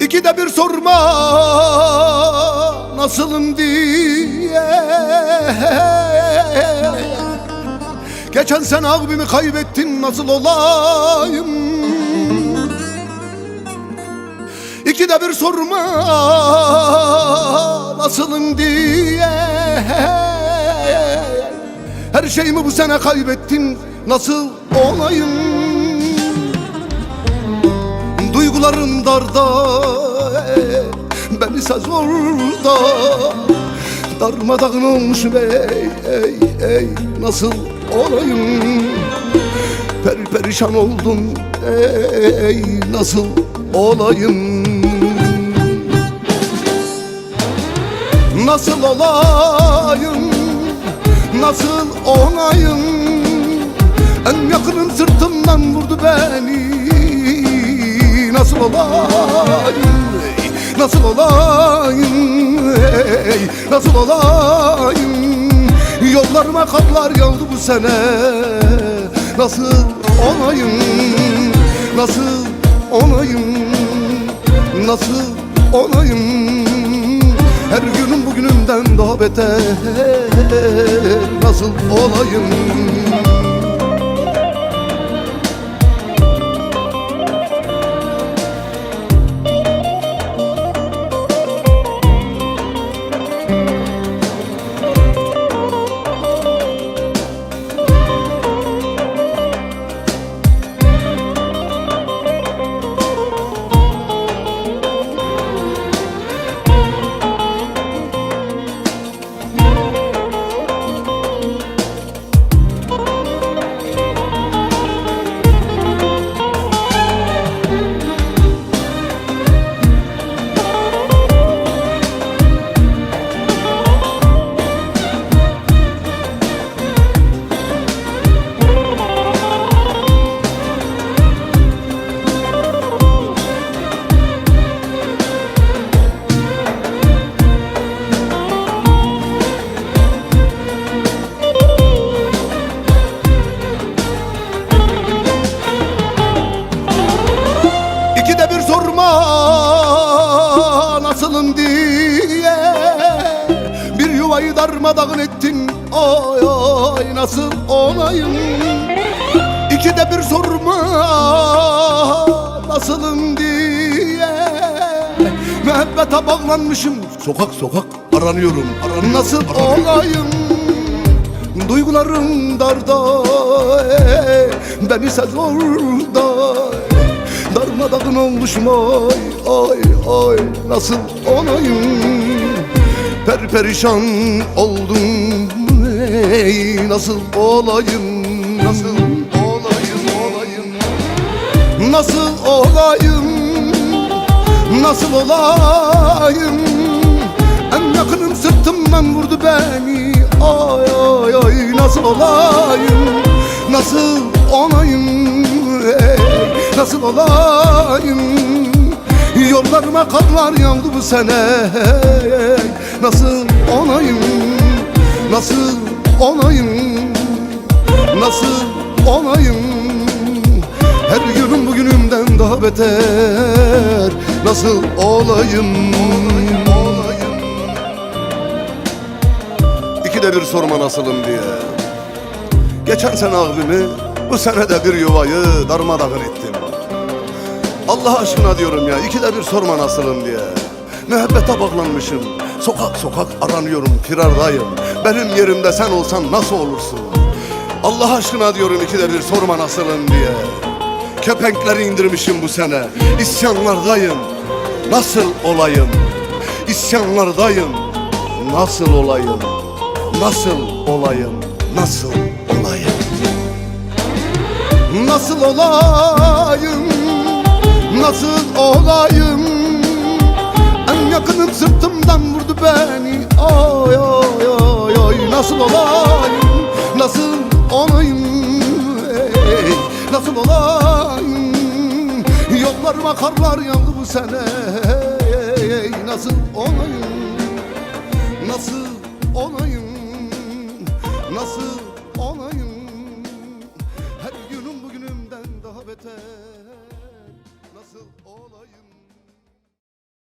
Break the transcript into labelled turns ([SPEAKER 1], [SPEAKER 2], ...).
[SPEAKER 1] İkide bir sorma nasılım diye. Geçen sen abimi kaybettin nasıl olayım? İkide bir sorma nasılım diye. Her şeyimi bu sene kaybettin nasıl olayım? Duygularım darda Beni sen zorda Darmadağın olmuş ey ey ey Nasıl olayım? Per perişan oldum ey Nasıl olayım? Nasıl olayım Nasıl olayım En yakınım sırtımdan vurdu beni. Nasıl olayım? Nasıl olayım? Ey, Nasıl olayım? Yollarıma karlar yağdı bu sene. Nasıl olayım Nasıl olayım Nasıl olayım Her günüm bugünümden daha beter. Nasıl olayım nasılım diye. Bir yuvayı darmadağın ettin Oy oy nasıl olayım İkide bir sorma nasılım diye. Müebbete bağlanmışım Sokak sokak aranıyorum. Aran nasıl olayım Duygularım darda ey, Beni sen zorda Darmadağın olmuşum ay ay ay Nasıl olayım Per perişan oldum ey Nasıl olayım Nasıl olayım olayım? Nasıl olayım Nasıl olayım? En yakınım sırtımdan vurdu beni Ay ay ay nasıl olayım Nasıl olayım ey, Nasıl olayım. Yollarıma karlar yağdı bu sene. Nasıl olayım Nasıl olayım Nasıl olayım Her günüm bugünümden daha beter. Nasıl olayım? Olayım İkide bir sorma nasılım diye. Geçen sene abimi Bu sene de bir yuvayı darmadağın ettim Allah aşkına diyorum ya ikide bir sorma nasılım diye. Müebbete bağlanmışım. Sokak sokak aranıyorum firardayım. Benim yerimde sen olsan nasıl olursun? Allah aşkına diyorum ikide bir sorma nasılım diye. Kepenkleri indirmişim bu sene. İsyanlardayım. Nasıl olayım? İsyanlardayım. Nasıl olayım? Nasıl olayım? Nasıl olayım? Nasıl olayım Nasıl olayım. En yakınım sırtımdan vurdu beni. Ay ay ay ay Nasıl olayım? Nasıl olayım? Ey, Nasıl olayım? Yollarıma karlar yağdı bu sene. Ey, ey, Nasıl olayım? Nasıl olayım